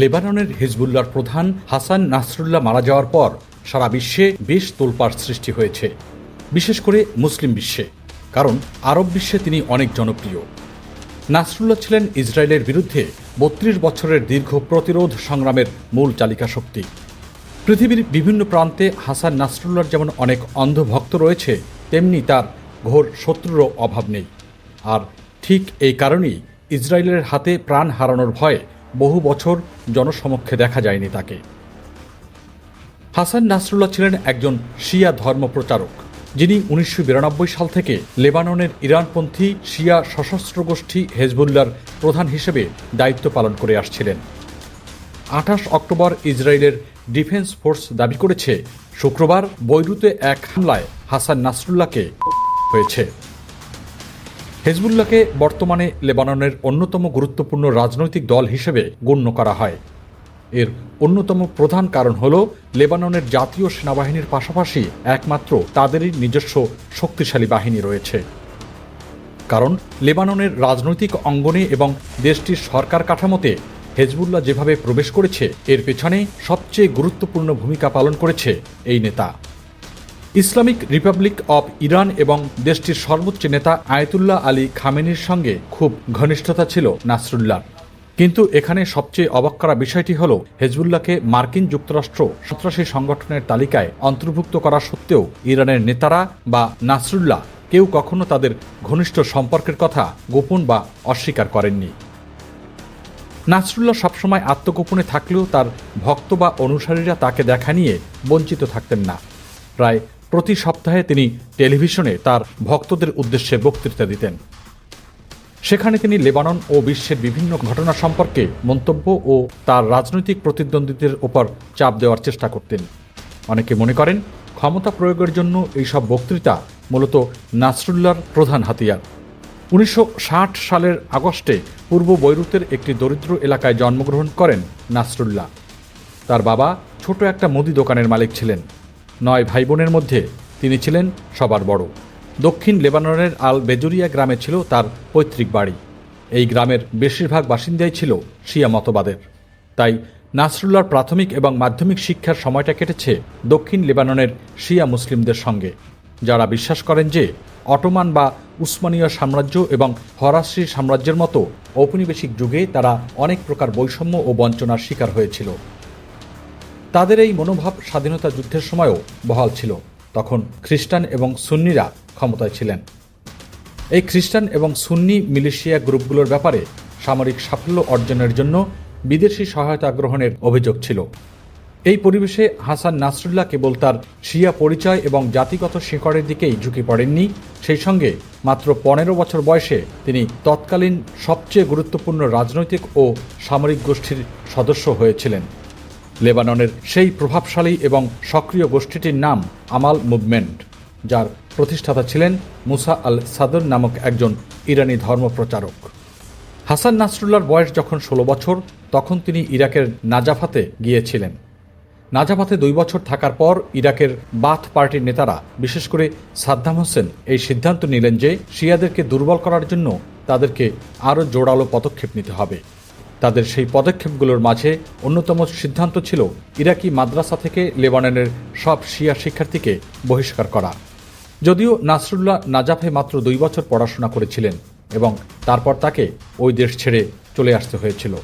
লেবাননের হিজবুল্লাহর প্রধান হাসান নাসরুল্লাহ মারা যাওয়ার পর সারা বিশ্বে বেশ তোলপাড় সৃষ্টি হয়েছে, বিশেষ করে মুসলিম বিশ্বে, কারণ আরব বিশ্বে তিনি অনেক জনপ্রিয়। নাসরুল্লাহ ছিলেন ইসরায়েলের বিরুদ্ধে বত্রিশ বছরের দীর্ঘ প্রতিরোধ সংগ্রামের মূল চালিকা শক্তি। পৃথিবীর বিভিন্ন প্রান্তে হাসান নাসরুল্লাহর যেমন অনেক অন্ধভক্ত রয়েছে, তেমনি তার ঘোর শত্রুরও অভাব নেই। আর ঠিক এই কারণেই ইসরায়েলের হাতে প্রাণ হারানোর ভয়ে বহু বছর জনসমক্ষে দেখা যায়নি তাকে। হাসান নাসরুল্লাহ ছিলেন একজন শিয়া ধর্মপ্রচারক, যিনি উনিশশো বিরানব্বই সাল থেকে লেবাননের ইরানপন্থী শিয়া সশস্ত্র গোষ্ঠী হেজবুল্লার প্রধান হিসেবে দায়িত্ব পালন করে আসছিলেন। আঠাশ অক্টোবর ইসরায়েলের ডিফেন্স ফোর্স দাবি করেছে, শুক্রবার বৈরুতে এক হামলায় হাসান নাসরুল্লাহকে হয়েছে। হেজবুল্লাহকে বর্তমানে লেবাননের অন্যতম গুরুত্বপূর্ণ রাজনৈতিক দল হিসেবে গণ্য করা হয়। এর অন্যতম প্রধান কারণ হল, লেবাননের জাতীয় সেনাবাহিনীর পাশাপাশি একমাত্র তাদেরই নিজস্ব শক্তিশালী বাহিনী রয়েছে। কারণ, লেবাননের রাজনৈতিক অঙ্গনে এবং দেশটির সরকার কাঠামোতে হেজবুল্লাহ যেভাবে প্রবেশ করেছে, এর পেছনে সবচেয়ে গুরুত্বপূর্ণ ভূমিকা পালন করেছে এই নেতা। ইসলামিক রিপাবলিক অব ইরান এবং দেশটির সর্বোচ্চ নেতা আয়তুল্লাহ আলী খামেনির সঙ্গে খুব ঘনিষ্ঠতা ছিল নাসরুল্লাহ কিন্তু এখানে সবচেয়ে অবাক করা বিষয়টি হল, হেজবুল্লাহকে মার্কিন যুক্তরাষ্ট্র সন্ত্রাসী সংগঠনের তালিকায় অন্তর্ভুক্ত করা সত্ত্বেও ইরানের নেতারা বা নাসরুল্লাহ কেউ কখনো তাদের ঘনিষ্ঠ সম্পর্কের কথা গোপন বা অস্বীকার করেননি। নাসরুল্লাহ সবসময় আত্মগোপনে থাকলেও তার ভক্ত বা অনুসারীরা তাকে দেখা নিয়ে বঞ্চিত থাকতেন না। প্রায় প্রতি সপ্তাহে তিনি টেলিভিশনে তার ভক্তদের উদ্দেশ্যে বক্তৃতা দিতেন। সেখানে তিনি লেবানন ও বিশ্বের বিভিন্ন ঘটনা সম্পর্কে মন্তব্য ও তার রাজনৈতিক প্রতিদ্বন্দ্বীদের ওপর চাপ দেওয়ার চেষ্টা করতেন। অনেকে মনে করেন, ক্ষমতা প্রয়োগের জন্য এইসব বক্তৃতা মূলত নাসরুল্লাহর প্রধান হাতিয়ার। উনিশশো ষাট সালের আগস্টে পূর্ব বৈরুতের একটি দরিদ্র এলাকায় জন্মগ্রহণ করেন নাসরুল্লাহ। তার বাবা ছোট একটা মুদি দোকানের মালিক ছিলেন। নয় ভাই বোনের মধ্যে তিনি ছিলেন সবার বড়। দক্ষিণ লেবাননের আল বেজুরিয়া গ্রামে ছিল তার পৈতৃক বাড়ি। এই গ্রামের বেশিরভাগ বাসিন্দাই ছিল শিয়া মতবাদের। তাই নাসরুল্লাহর প্রাথমিক এবং মাধ্যমিক শিক্ষার সময়টা কেটেছে দক্ষিণ লেবাননের শিয়া মুসলিমদের সঙ্গে। যারা বিশ্বাস করেন যে অটোমান বা উসমানীয় সাম্রাজ্য এবং ফরাসি সাম্রাজ্যের মতো ঔপনিবেশিক যুগে তারা অনেক প্রকার বৈষম্য ও বঞ্চনার শিকার হয়েছিল। তাদের এই মনোভাব স্বাধীনতা যুদ্ধের সময়ও বহাল ছিল। তখন খ্রিস্টান এবং সুন্নিরা ক্ষমতায় ছিলেন। এই খ্রিস্টান এবং সুন্নি মিলিশিয়া গ্রুপগুলোর ব্যাপারে সামরিক সাফল্য অর্জনের জন্য বিদেশি সহায়তা গ্রহণের অভিযোগ ছিল। এই পরিবেশে হাসান নাসরুল্লাহ কেবল তার শিয়া পরিচয় এবং জাতিগত শিকড়ের দিকেই ঝুঁকি পড়েননি, সেই সঙ্গে মাত্র পনেরো বছর বয়সে তিনি তৎকালীন সবচেয়ে গুরুত্বপূর্ণ রাজনৈতিক ও সামরিক গোষ্ঠীর সদস্য হয়েছিলেন। লেবাননের সেই প্রভাবশালী এবং সক্রিয় গোষ্ঠীটির নাম আমাল মুভমেন্ট, যার প্রতিষ্ঠাতা ছিলেন মুসা আল সাদর নামক একজন ইরানি ধর্মপ্রচারক। হাসান নাসরুল্লাহর বয়স যখন ষোলো বছর, তখন তিনি ইরাকের নাজাফাতে গিয়েছিলেন। নাজাফাতে দুই বছর থাকার পর ইরাকের বাথ পার্টির নেতারা, বিশেষ করে সাদ্দাম হোসেন, এই সিদ্ধান্ত নিলেন যে শিয়াদেরকে দুর্বল করার জন্য তাদেরকে আরও জোরালো পদক্ষেপ নিতে হবে। তাদের সেই পদক্ষেপগুলোর মাঝে অন্যতম সিদ্ধান্ত ছিল ইরাকি মাদ্রাসা থেকে লেবাননের সব শিয়া শিক্ষার্থীকে বহিষ্কার করা। যদিও নাসরুল্লাহ নাজাফে মাত্র দুই বছর পড়াশোনা করেছিলেন এবং তারপর তাকে ওই দেশ ছেড়ে চলে আসতে হয়েছিল।